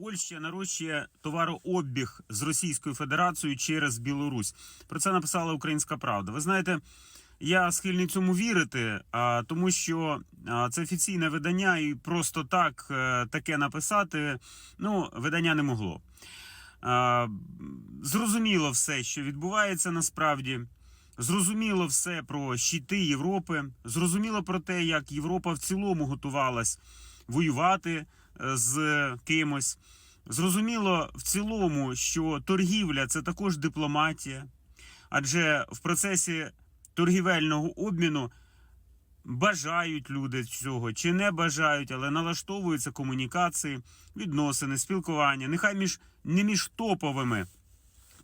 Польща нарощує товарообіг з Російською Федерацією через Білорусь. Про це написала Українська Правда. Ви знаєте, я схильний цьому вірити, а, тому що це офіційне видання, і просто так е, таке написати ну, видання не могло. Зрозуміло все, що відбувається насправді. Зрозуміло все про щити Європи. Зрозуміло про те, як Європа в цілому готувалась воювати з кимось. Зрозуміло в цілому, що торгівля це також дипломатія, адже в процесі торгівельного обміну бажають люди цього чи не бажають, але налаштовуються комунікації, відносини, спілкування. Нехай між не між топовими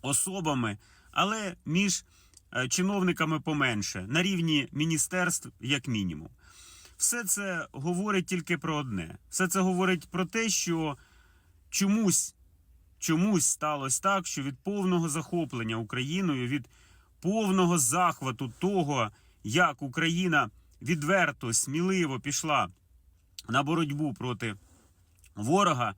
особами, але між е, чиновниками поменше на рівні міністерств, як мінімум. Все це говорить тільки про одне. Все це говорить про те, що чомусь, чомусь сталося так, що від повного захоплення Україною, від повного захвату того, як Україна відверто, сміливо пішла на боротьбу проти ворога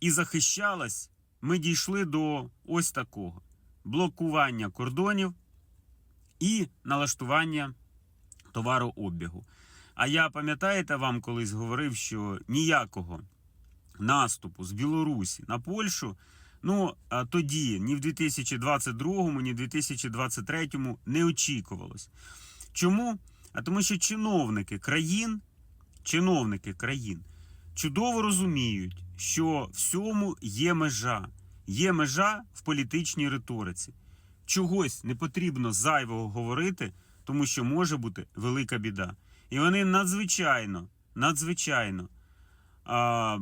і захищалась, ми дійшли до ось такого блокування кордонів і налаштування товарообігу. А я пам'ятаєте, вам колись говорив, що ніякого наступу з Білорусі на Польщу, ну тоді ні в 2022, ні в 2023 не очікувалось. Чому? А тому, що чиновники країн, чиновники країн чудово розуміють, що всьому є межа. Є межа в політичній риториці. Чогось не потрібно зайвого говорити, тому що може бути велика біда. І вони надзвичайно, надзвичайно а,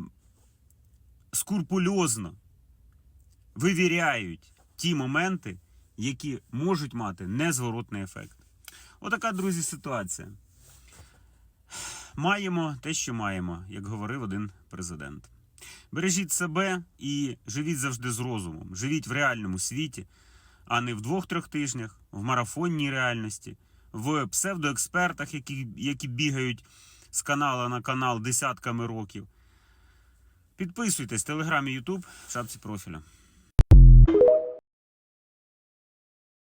скрупульозно вивіряють ті моменти, які можуть мати незворотний ефект. Отака, друзі, ситуація. Маємо те, що маємо, як говорив один президент. Бережіть себе і живіть завжди з розумом. Живіть в реальному світі, а не в двох-трьох тижнях, в марафонній реальності, в псевдоекспертах, які, які бігають з канала на канал десятками років. Підписуйтесь в телеграмі Ютуб в шапці профіля.